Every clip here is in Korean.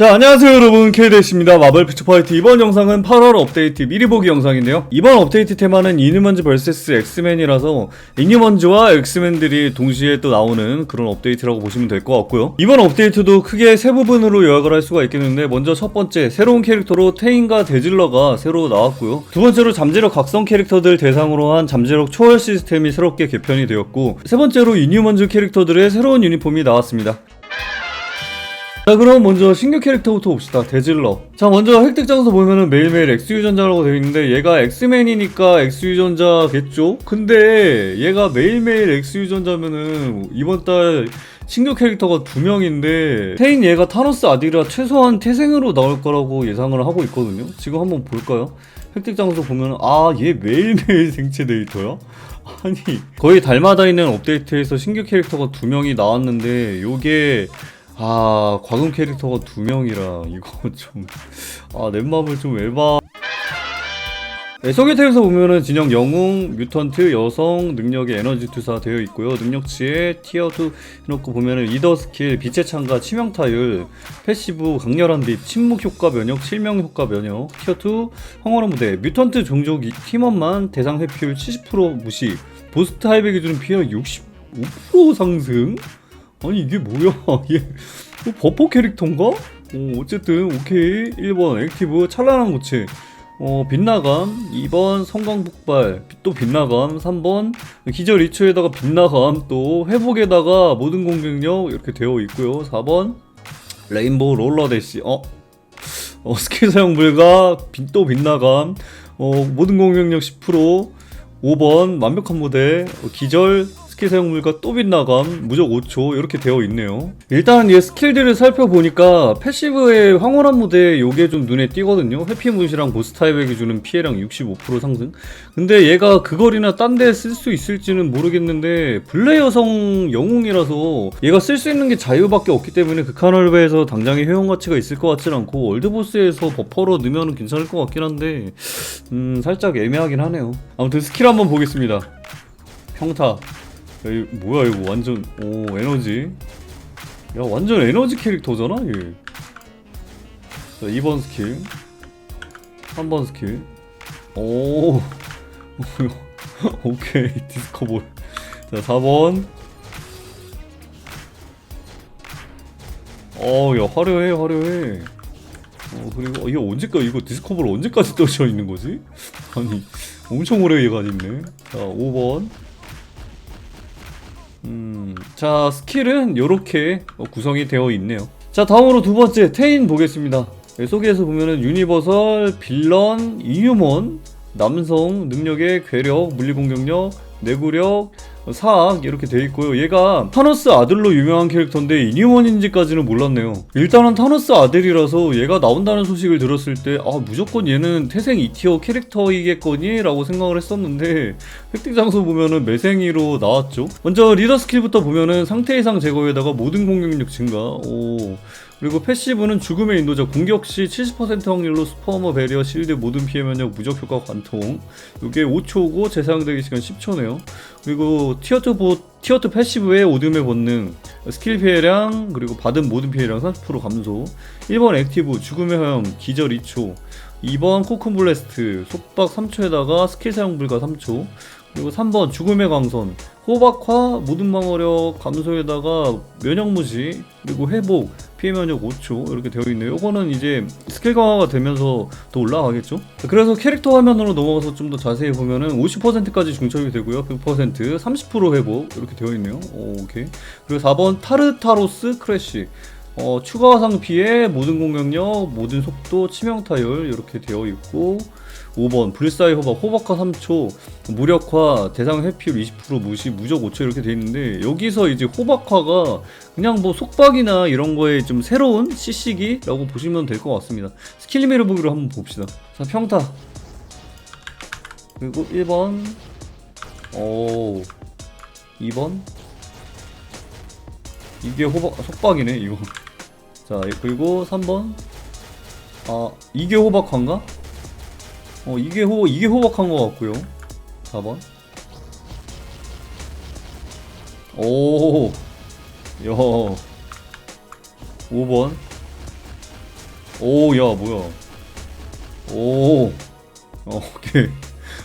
자 안녕하세요 여러분. 케이데스입니다. 마블 피처파이트. 이번 영상은 8월 업데이트 미리 보기 영상인데요. 이번 업데이트 테마는 이뉴먼즈 vs 엑스맨이라서 이뉴먼즈와 엑스맨들이 동시에 또 나오는 그런 업데이트라고 보시면 될 것 같고요. 이번 업데이트도 크게 세 부분으로 요약을 할 수가 있겠는데 먼저 첫 번째 새로운 캐릭터로 테인과 데질러가 새로 나왔고요. 두 번째로 잠재력 각성 캐릭터들 대상으로 한 잠재력 초월 시스템이 새롭게 개편이 되었고 세 번째로 이뉴먼즈 캐릭터들의 새로운 유니폼이 나왔습니다 자 그럼 먼저 신규 캐릭터부터 봅시다 데질러 자 먼저 획득 장소 보면은 매일매일 엑스유전자라고 되어 있는데 얘가 엑스맨이니까 엑스유전자겠죠? 근데 얘가 매일매일 엑스유전자면은 이번 달 신규 캐릭터가 두 명인데 테인 얘가 타노스 아디라 최소한 태생으로 나올 거라고 예상을 하고 있거든요 지금 한번 볼까요? 획득 장소 보면 아 얘 매일매일 생체 데이터야? 아니 거의 달마다 있는 업데이트에서 신규 캐릭터가 두 명이 나왔는데 요게 아 과금 캐릭터가 두 명이라 이거 좀아 넷마블 좀 에바 네, 소개팅에서 보면은 진영 영웅, 뮤턴트, 여성, 능력의 에너지 투사 되어 있고요. 능력치에 티어2 해놓고 보면은 리더 스킬, 빛의 창가, 치명 타율, 패시브, 강렬한 빛, 침묵 효과 면역, 실명 효과 면역, 티어2 황홀한 무대, 뮤턴트 종족 이- 팀원만 대상 회피율 70% 무시, 보스트 하이브 기준 피해 65% 상승? 아니 이게 뭐야? 얘뭐 버퍼 캐릭터인가? 어, 어쨌든 오케이. 1번 액티브 찬란한 고체. 어, 빗나감. 2번 성광 폭발. 또 빗나감. 3번 기절 2초에다가 빗나감. 또 회복에다가 모든 공격력 이렇게 되어 있고요. 4번 레인보우 롤러 대시. 어? 어 스킬 사용 불가. 빗- 또 빗나감. 어 모든 공격력 10% 5번 완벽한 무대 어, 기절 스킬 사용 불가 또 빗나감 무적 5초 이렇게 되어 있네요. 일단 얘 스킬들을 살펴보니까 패시브의 황홀한 무대 요게 좀 눈에 띄거든요. 회피 무시랑 보스 타입에게 주는 피해량 65% 상승. 근데 얘가 그걸이나 딴 데 쓸 수 있을지는 모르겠는데 블레 여성 영웅이라서 얘가 쓸 수 있는 게 자유밖에 없기 때문에 극한월배에서 당장의 효용 가치가 있을 것 같진 않고 월드보스에서 버퍼로 넣으면 괜찮을 것 같긴 한데 음 살짝 애매하긴 하네요. 아무튼 스킬 한번 보겠습니다. 평타 야, 이거 뭐야 이거 완전 오 에너지? 야 완전 에너지 캐릭터잖아 얘. 자, 2번 스킬. 3번 스킬. 오. 오케이 디스커볼. 자 4번. 어야 화려해 화려해. 어 그리고 어, 이게 언제까지 이거 디스커볼 언제까지 떠져 있는 거지? 아니 엄청 오래 얘가 있네. 자 5번 음, 자 스킬은 이렇게 구성이 되어 있네요. 자 다음으로 두 번째 테인 보겠습니다. 네, 소개에서 보면은 유니버설, 빌런, 이유먼, 남성, 능력의 괴력, 물리 공격력, 내구력, 사악 이렇게 돼 있고요. 얘가 타노스 아들로 유명한 캐릭터인데 이뉴먼인지까지는 몰랐네요. 일단은 타노스 아들이라서 얘가 나온다는 소식을 들었을 때 아 무조건 얘는 태생 2티어 캐릭터이겠거니? 라고 생각을 했었는데 획득 장소 보면은 매생이로 나왔죠. 먼저 리더 스킬부터 보면은 상태 이상 제거에다가 모든 공격력 증가. 오. 그리고 패시브는 죽음의 인도자 공격 시 70% 확률로 스포머 베리어 실드 모든 피해 면역 무적 효과 관통. 이게 5초고 재사용되기 시간 10초네요. 그리고 티어2 보 티어2 패시브의 오둠의 본능. 스킬 피해량 그리고 받은 모든 피해량 30% 감소. 1번 액티브 죽음의 화염 기절 2초. 2번 코큰 블래스트 속박 3초에다가 스킬 사용 불가 3초 그리고 3번 죽음의 광선 호박화 모든 방어력 감소에다가 면역 무시 그리고 회복 피해 면역 5초 이렇게 되어 있네요. 이거는 이제 스킬 강화가 되면서 더 올라가겠죠? 그래서 캐릭터 화면으로 넘어가서 좀 더 자세히 보면은 50%까지 중첩이 되고요. 100% 30% 회복 이렇게 되어 있네요. 오, 오케이. 그리고 4번 타르타로스 크래쉬 어, 추가 화상 피해, 모든 공격력, 모든 속도, 치명 타율 이렇게 되어 있고 5번 불사의 호박, 호박화 3초, 무력화, 대상 회피율 20% 무시, 무적 5초 이렇게 되어 있는데 여기서 이제 호박화가 그냥 뭐 속박이나 이런 거에 좀 새로운 CC기라고 보시면 될 것 같습니다. 스킬 미러 보기로 한번 봅시다. 자 평타 그리고 1번 오 2번 이게 호박 속박이네 이거 자 그리고 3번 아 이게 호박한가? 어 이게 호 이게 호박한 것 같고요 4번 오 야. 5번 오, 야, 뭐야. 오. 어, 오케이.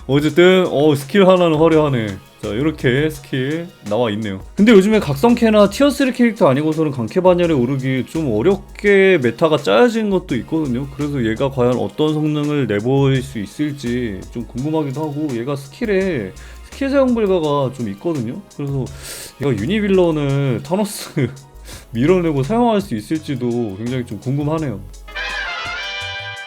어쨌든, 어, 스킬 하나는 화려하네. 자, 이렇게 스킬 나와 있네요. 근데 요즘에 각성캐나 티어3 캐릭터 아니고서는 강캐 반열에 오르기 좀 어렵게 메타가 짜여진 것도 있거든요. 그래서 얘가 과연 어떤 성능을 내보일 수 있을지 좀 궁금하기도 하고, 얘가 스킬에 스킬 사용 불가가 좀 있거든요. 그래서 얘가 유니빌런을 타노스 밀어내고 사용할 수 있을지도 굉장히 좀 궁금하네요.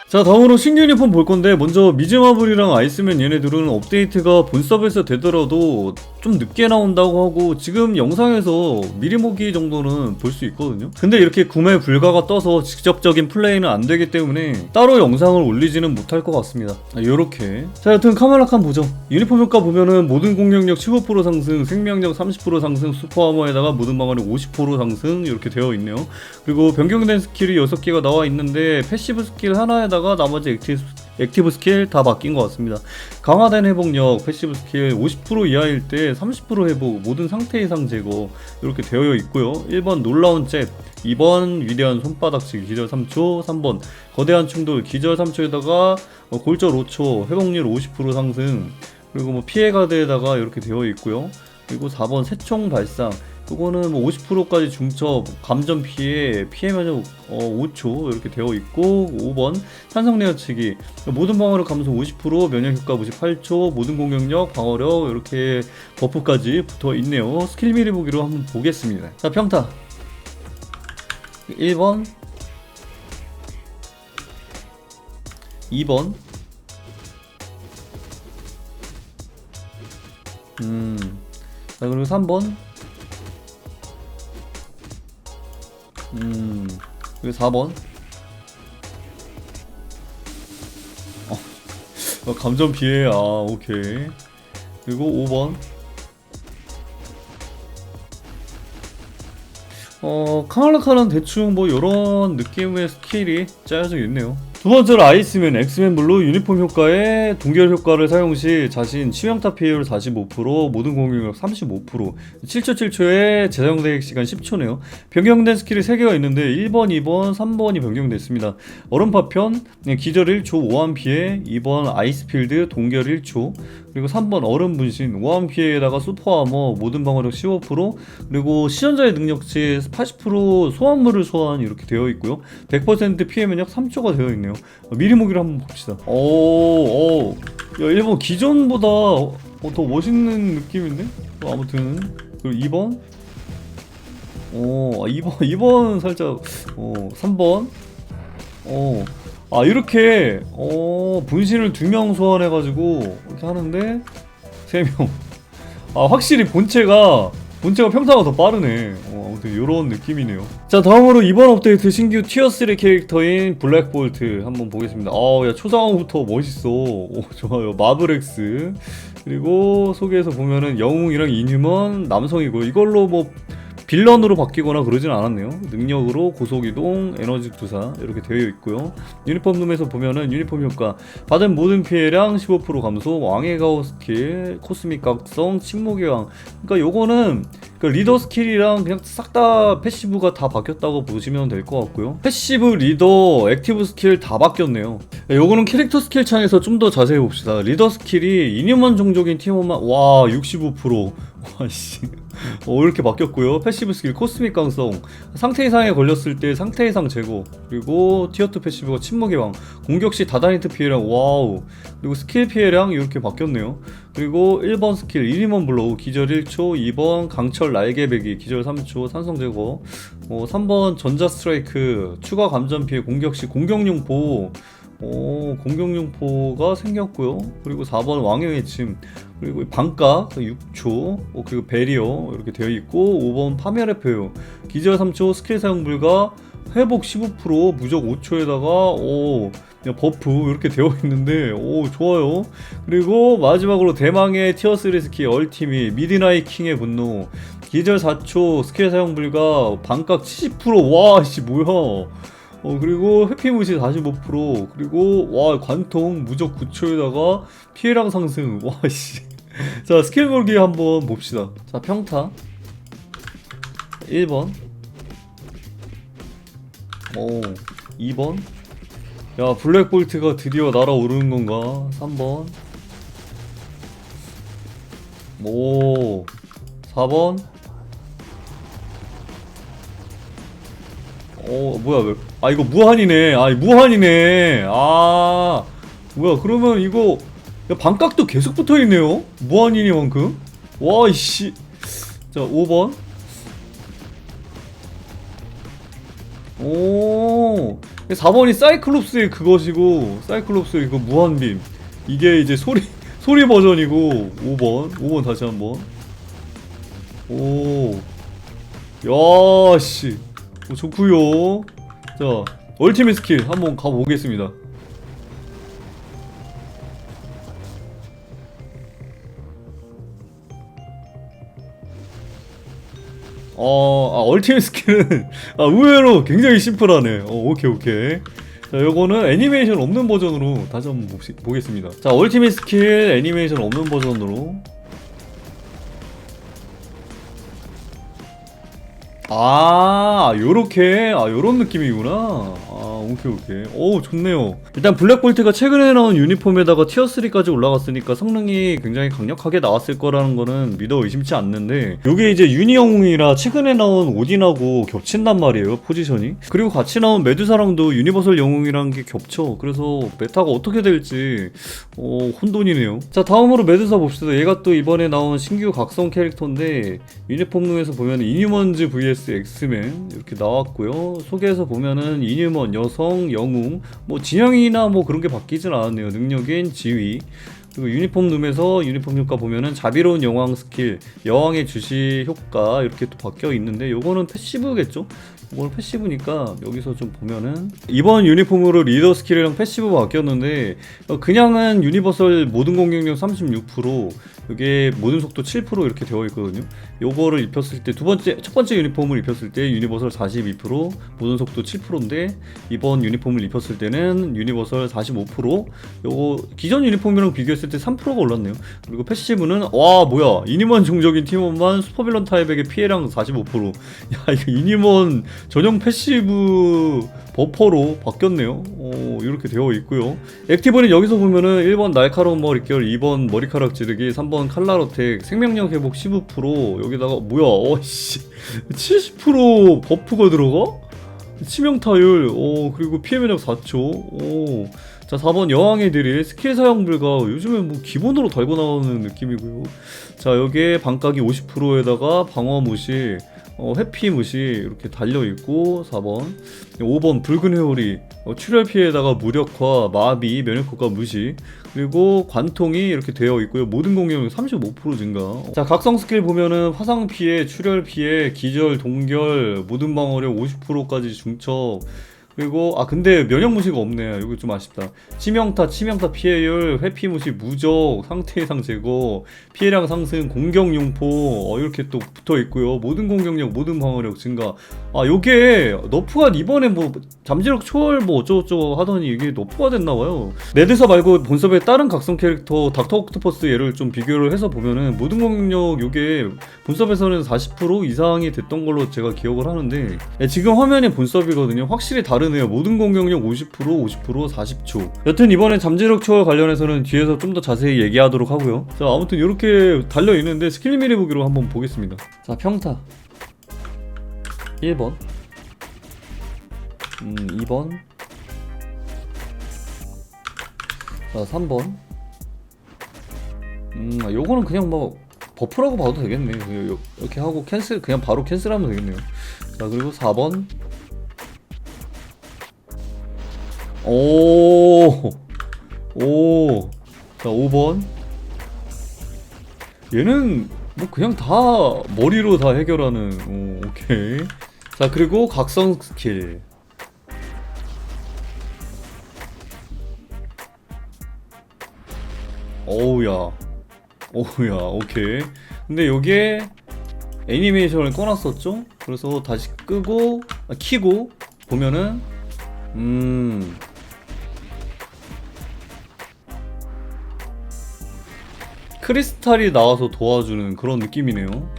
자 다음으로 신규 유니폼 볼 건데 먼저 미즈마블이랑 아이스맨 얘네들은 업데이트가 본 서버에서 되더라도 좀 늦게 나온다고 하고 지금 영상에서 미리 보기 정도는 볼 수 있거든요. 근데 이렇게 구매 불가가 떠서 직접적인 플레이는 안 되기 때문에 따로 영상을 올리지는 못할 것 같습니다. 아, 요렇게. 자 여튼 카메라칸 보죠. 유니폼 효과 보면은 모든 공격력 15% 상승 생명력 30% 상승 슈퍼아머에다가 모든 방어력 50% 상승 이렇게 되어 있네요. 그리고 변경된 스킬이 6개가 나와 있는데 패시브 스킬 하나에다가 나머지 액티브, 액티브 스킬 다 바뀐 것 같습니다. 강화된 회복력, 패시브 스킬 50% 이하일 때 30% 회복, 모든 상태 이상 제거 이렇게 되어 있고요. 1번 놀라운 잽, 2번 위대한 손바닥치기 기절 3초, 3번 거대한 충돌 기절 3초에다가 어, 골절 5초, 회복률 50% 상승, 그리고 뭐 피해 가드에다가 이렇게 되어 있고요. 그리고 4번 새총 발상, 이거는 뭐 50%까지 중첩, 감전 피해, 피해 면역 어, 5초 이렇게 되어 있고 5번 산성 내어치기. 모든 방어력 감소 50% 면역 효과 58초 모든 공격력 방어력 이렇게 버프까지 붙어 있네요. 스킬 미리 보기로 한번 보겠습니다. 자 평타. 1번. 2번. 음자 그리고 3번 음, 그리고 4번. 어, 어, 감전 피해, 아, 오케이. 그리고 5번. 어, 카말라카는 대충 뭐, 요런 느낌의 스킬이 짜여져 있네요. 두 번째로 아이스맨, 엑스맨 블루 유니폼 효과에 동결 효과를 사용 시 자신 치명타 피해율 45%, 모든 공격력 35%, 7초 7초에 재사용 대기 시간 10초네요. 변경된 스킬이 3개가 있는데 1번, 2번, 3번이 변경됐습니다. 얼음 파편, 네, 기절 1초 5한 피해, 2번 아이스필드 동결 1초, 그리고 3번 얼음 분신 5한 피해에다가 슈퍼 아머 모든 방어력 15% 그리고 시전자의 능력치 80% 소환물을 소환 이렇게 되어 있고요. 100% 피해 면역 3초가 되어 있네요. 어, 미리 모기를 한번 봅시다. 오, 오. 야, 1번 기존보다 어, 더 멋있는 느낌인데? 어, 아무튼 그리고 2번 오, 아, 2번 2번 살짝 어, 3번 어. 아 이렇게 어 분신을 두 명 소환해가지고 이렇게 하는데 세 명. 아 확실히 본체가 본체가 평타가 더 빠르네. 어, 아무튼 이런 느낌이네요. 자 다음으로 이번 업데이트 신규 티어 3 캐릭터인 블랙볼트 한번 보겠습니다. 아야 초상화부터 멋있어. 오 좋아요. 마블엑스 그리고 소개에서 보면은 영웅이랑 인휴먼 남성이고 이걸로 뭐 빌런으로 바뀌거나 그러진 않았네요. 능력으로 고속이동, 에너지 투사 이렇게 되어 있고요. 유니폼 룸에서 보면은 유니폼 효과 받은 모든 피해량 15% 감소, 왕의 가오 스킬, 코스믹 각성, 침묵의 왕. 그러니까 요거는 그 리더 스킬이랑 그냥 싹 다 패시브가 다 바뀌었다고 보시면 될 것 같고요. 패시브, 리더, 액티브 스킬 다 바뀌었네요. 요거는 캐릭터 스킬 창에서 좀 더 자세히 봅시다. 리더 스킬이 이니먼 종족인 팀원만 와 65%. 와씨. 어, 이렇게 바뀌었고요. 패시브 스킬 코스믹 강성, 상태 이상에 걸렸을 때 상태 이상 제거, 그리고 티어2 패시브가 침묵의 왕, 공격 시 다다이트 피해량 와우, 그리고 스킬 피해량 이렇게 바뀌었네요. 그리고 1번 스킬 이리먼 블로우. 기절 1초, 2번 강철 날개배기. 기절 3초, 산성 제거, 어, 3번 전자 스트라이크. 추가 감전 피해 공격 시 공격용 보호 오, 공격용포가 생겼고요. 그리고 4번 왕의 외침, 그리고 방각 6초, 어, 그리고 베리어 이렇게 되어 있고 5번 파멸의 표요, 기절 3초, 스킬 사용 불가, 회복 15%, 무적 5초에다가 오 버프 이렇게 되어 있는데 오 좋아요. 그리고 마지막으로 대망의 티어 3 스킬 얼티밋 미드나잇 킹의 분노, 기절 4초, 스킬 사용 불가, 방각 70%, 와 씨 뭐야? 어 그리고 회피무시 45% 그리고 와 관통 무적 9초에다가 피해량 상승. 와씨 자 스킬 걸기 한번 봅시다. 자 평타. 1번. 오 2번. 야 블랙볼트가 드디어 날아오르는 건가? 3번. 오 4번. 어 뭐야 왜? 아 이거 무한이네. 아 무한이네. 아 뭐야 그러면 이거 야, 반각도 계속 붙어있네요. 무한이니만큼 와이씨. 자 5번. 오. 4번이 사이클롭스의 그것이고 사이클롭스의 그 무한빔. 이게 이제 소리 소리 버전이고 5번. 5번 다시 한번. 오. 야씨. 오, 좋구요. 자 얼티밋 스킬 한번 가보겠습니다 어, 아, 얼티밋 스킬은 아, 의외로 굉장히 심플하네. 어, 오케이, 오케이. 자, 요거는 애니메이션 없는 버전으로 다시 한번 봅시, 보겠습니다. 자, 얼티밋 스킬 애니메이션 없는 버전으로. 아, 요렇게. 아, 요런 느낌이구나. 아, 오케이, 오케이. 오, 좋네요. 일단 블랙볼트가 최근에 나온 유니폼에다가 티어3까지 올라갔으니까 성능이 굉장히 강력하게 나왔을 거라는 거는 믿어 의심치 않는데, 요게 이제 유니 영웅이라 최근에 나온 오딘하고 겹친단 말이에요, 포지션이. 그리고 같이 나온 메두사랑도 유니버설 영웅이라는 게 겹쳐. 그래서 메타가 어떻게 될지, 어, 혼돈이네요. 자, 다음으로 메두사 봅시다. 얘가 또 이번에 나온 신규 각성 캐릭터인데, 유니폼에서 보면 이뉴먼즈 vs 엑스맨 이렇게 나왔고요. 소개에서 보면은 이뉴먼 여성 영웅 뭐 진영이나 뭐 그런 게 바뀌진 않았네요. 능력인 지위 그리고 유니폼 룸에서 유니폼 효과 보면은 자비로운 여왕 스킬, 여왕의 주시 효과 이렇게 또 바뀌어 있는데 요거는 패시브겠죠? 이거는 패시브니까 여기서 좀 보면은 이번 유니폼으로 리더 스킬이랑 패시브 바뀌었는데 어, 그냥은 유니버설 모든 공격력 36% 이게 모든 속도 7% 이렇게 되어 있거든요. 요거를 입혔을 때 두 번째 첫 번째 유니폼을 입혔을 때 유니버설 42% 모든 속도 7%인데 이번 유니폼을 입혔을 때는 유니버설 45% 요거 기존 유니폼이랑 비교했을 때 3%가 올랐네요. 그리고 패시브는 와 뭐야 이니먼 종적인 팀원만 슈퍼빌런 타입에게 피해량 45%. 야 이거 이니먼 전용 패시브 버퍼로 바뀌었네요. 어, 이렇게 되어 있고요. 액티브는 여기서 보면은 1번 날카로운 머릿결, 2번 머리카락 지르기, 3번 칼라로텍, 생명력 회복 15%, 여기다가 뭐야, 어씨, 70% 버프가 들어가? 치명타율, 어, 그리고 피해 면역 4초, 오. 자, 4번 여왕의 드릴, 스킬 사용 불가, 요즘에 뭐 기본으로 달고 나오는 느낌이고요. 자, 여기에 반각이 50%에다가 방어 무시, 어, 회피 무시 이렇게 달려 있고 4번. 5번 붉은 회오리 어, 출혈 피해에다가 무력화 마비 면역 효과 무시. 그리고 관통이 이렇게 되어 있고요. 모든 공격력 35% 증가. 자 각성 스킬 보면은 화상 피해 출혈 피해 기절 동결 모든 방어력 50%까지 중첩 그리고 아 근데 면역 무시가 없네. 이거 좀 아쉽다. 치명타 치명타 피해율 회피 무시 무적 상태 이상 제거 피해량 상승 공격 용포 어, 이렇게 또 붙어 있고요. 모든 공격력 모든 방어력 증가. 아 요게 너프가 이번에 뭐 잠재력 초월 뭐 어쩌고저쩌고 하더니 이게 너프가 됐나 봐요. 레드서 말고 본섭의 다른 각성 캐릭터 닥터 옥토퍼스 얘를 좀 비교를 해서 보면은 모든 공격력 요게 본섭에서는 40% 이상이 됐던 걸로 제가 기억을 하는데 예, 지금 화면이 본섭이거든요. 확실히 다 르네요. 모든 공격력 50% 50% 40초. 여튼 이번에 잠재력 초월 관련해서는 뒤에서 좀 더 자세히 얘기하도록 하고요. 자 아무튼 이렇게 달려 있는데 스킬 미리 보기로 한번 보겠습니다. 자 평타. 1번. 음 2번. 자 3번. 음 아, 요거는 그냥 뭐 버프라고 봐도 되겠네 요- 요- 이렇게 하고 캔슬 그냥 바로 캔슬하면 되겠네요. 자 그리고 4번 오, 오, 자 5번. 얘는 뭐 그냥 다 머리로 다 해결하는. 오, 오케이. 자 그리고 각성 스킬. 어우야, 어우야, 오케이. 근데 여기에 애니메이션을 꺼놨었죠? 그래서 다시 끄고 아, 키고 보면은 음. 크리스탈이 나와서 도와주는 그런 느낌이네요.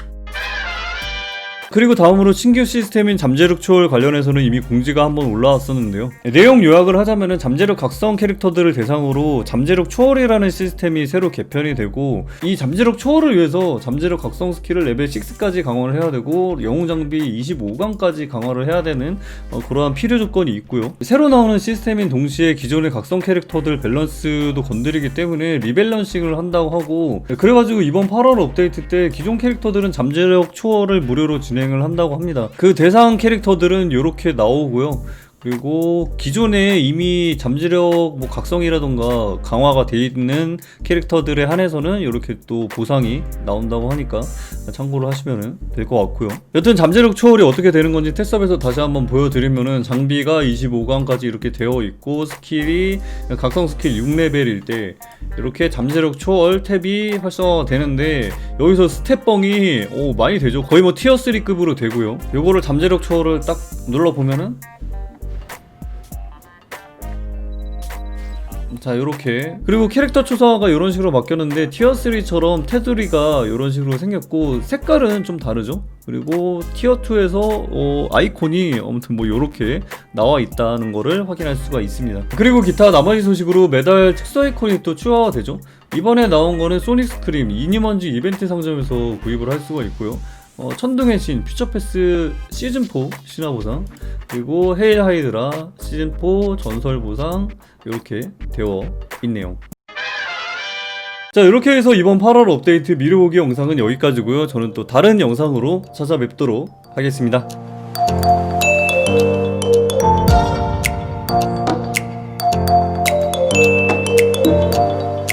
그리고 다음으로 신규 시스템인 잠재력 초월 관련해서는 이미 공지가 한번 올라왔었는데요. 내용 요약을 하자면은 잠재력 각성 캐릭터들을 대상으로 잠재력 초월이라는 시스템이 새로 개편이 되고 이 잠재력 초월을 위해서 잠재력 각성 스킬을 레벨 6까지 강화를 해야 되고 영웅 장비 25강까지 강화를 해야 되는 어, 그러한 필요 조건이 있고요. 새로 나오는 시스템인 동시에 기존의 각성 캐릭터들 밸런스도 건드리기 때문에 리밸런싱을 한다고 하고 그래가지고 이번 8월 업데이트 때 기존 캐릭터들은 잠재력 초월을 무료로 진행 을 한다고 합니다. 그 대상 캐릭터들은 이렇게 나오고요. 그리고 기존에 이미 잠재력 뭐 각성이라던가 강화가 돼 있는 캐릭터들에 한해서는 이렇게 또 보상이 나온다고 하니까 참고를 하시면 될 것 같고요. 여튼 잠재력 초월이 어떻게 되는 건지 테스트업에서 다시 한번 보여드리면은 장비가 25강까지 이렇게 되어 있고 스킬이 각성 스킬 6레벨일 때 이렇게 잠재력 초월 탭이 활성화되는데 여기서 스텝뻥이 오 많이 되죠. 거의 뭐 티어 3급으로 되고요. 요거를 잠재력 초월을 딱 눌러 보면은 자 요렇게. 그리고 캐릭터 초사가 이런 식으로 바뀌었는데 티어3처럼 테두리가 이런 식으로 생겼고 색깔은 좀 다르죠? 그리고 티어2에서 어, 아이콘이 아무튼 뭐 요렇게 나와 있다는 거를 확인할 수가 있습니다. 그리고 기타 나머지 소식으로 매달 특수 아이콘이 또 추가가 되죠? 이번에 나온 거는 소닉 스크림 이니먼지 이벤트 상점에서 구입을 할 수가 있고요 어, 천둥의 신, 퓨처패스 시즌4 신화 보상 그리고 헤일 하이드라 시즌4 전설 보상 이렇게 되어 있네요. 자 이렇게 해서 이번 8월 업데이트 미르보기 영상은 여기까지고요. 저는 또 다른 영상으로 찾아뵙도록 하겠습니다